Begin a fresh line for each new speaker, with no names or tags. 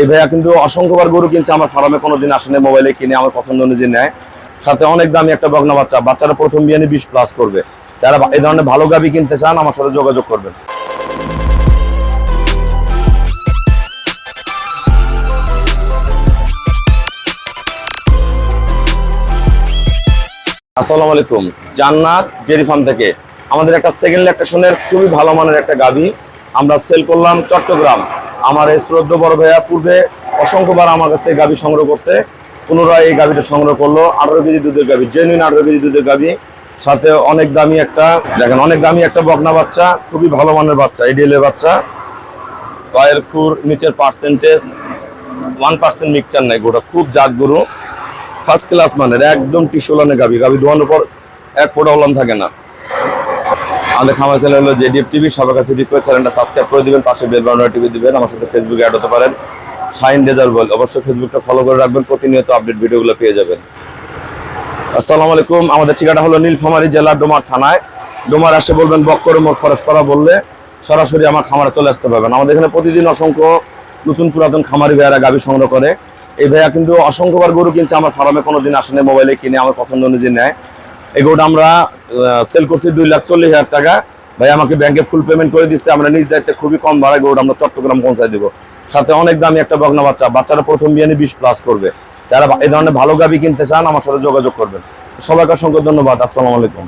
এই ভাইয়া কিন্তু অসংখ্যবার গরু কিনছে, আমার ফার্মে কোনোদিন আসেনি মোবাইলে কিনে, আমার পছন্দ অনুযায়ী নেয়। সাথে অনেক দামি একটা বগনা বাচ্চা বাচ্চারা প্রথম বিয়ানি বিশ প্লাস করবে। যারা এই ধরনের ভালো গাবি কিনতে চান, আমার সাথে যোগাযোগ করবেন। আসসালামু আলাইকুম। জান্নাত, ডেয়ারি ফার্ম থেকে। আমাদের একটা সেকেন্ড ল্যাকটেশনের খুবই ভালো মানের একটা গাবি আমরা সেল করলাম চট্টগ্রাম। আমার এই শ্রদ্ধ বড় ভাইয়া পূর্বে অসংখ্যবার আমার কাছ থেকে গাবি সংগ্রহ করতে পুনরায় এই গাবিটা সংগ্রহ করল। আঠারো কেজি দুধের গাবি জেনুইন আঠারো কেজি দুধের গাবি। সাথে অনেক দামি একটা, দেখেন, অনেক দামি একটা বকনা বাচ্চা, খুবই ভালো মানের বাচ্চা এডিএলের বাচ্চা। পায়ের খুর, নিচের পার্সেন্টেজ ওয়ান পার্সেন্ট মিক্সচার নাই, গোটা খুব জাত গরু। ফার্স্ট ক্লাস মানের, একদম টিসুলানে গাবি গাবি ধোয়ানোর পর এক ফোটা ওলান থাকে না। আমাদের খামার চ্যানেল হলো জেডিএফ টিভি। সবার কাছে রিকোয়েস্ট চ্যানেলটা সাবস্ক্রাইব করে দিবেন, পাশে বেল বাটন টিভি দিবেন, আমার সাথে ফেসবুকে অ্যাড হতে পারেন। শাইন রেজাল্ট বল, অবশ্যই ফেসবুকটা ফলো করে রাখবেন, প্রতিনিয়ত আপডেট ভিডিওগুলো পেয়ে যাবেন। আসসালামু আলাইকুম, আমাদের ঠিকানা হলো নীলফামারী জেলার ডোমার থানায়। ডোমার আসে বলবেন, বক্করে মোড় ফরেশপাড়া বললে, সরাসরি আমার খামারে চলে আসতে পারবেন। আমাদের এখানে প্রতিদিন অসংখ্য নতুন পুরাতন খামারি ভাইয়ারা গাভী সংগ্রহ করে। এই ভাইয়া কিন্তু অসংখ্যবার গরু কিনছে, আমার ফার্মে কোনোদিন আসেনি, মোবাইলে কিনে, আমার পছন্দ অনুযায়ী নেয়। এই গরুটা আমরা সেল করছি দুই লাখ চল্লিশ হাজার টাকা। ভাই আমাকে ব্যাংকে ফুল পেমেন্ট করে দিচ্ছে, আমরা নিজ দায়িত্বে খুবই কম ভাড়া গরুটা আমরা চট্টগ্রাম পৌঁছায় দেবো। সাথে অনেক দামি একটা বগনা বাচ্চা, বাচ্চারা প্রথম বিয়ানি বিশ প্লাস করবে। যারা এই ধরনের ভালো গাভী কিনতে চান, আমার সাথে যোগাযোগ করবেন। সবাইকে অসংখ্য ধন্যবাদ, আসসালামু আলাইকুম।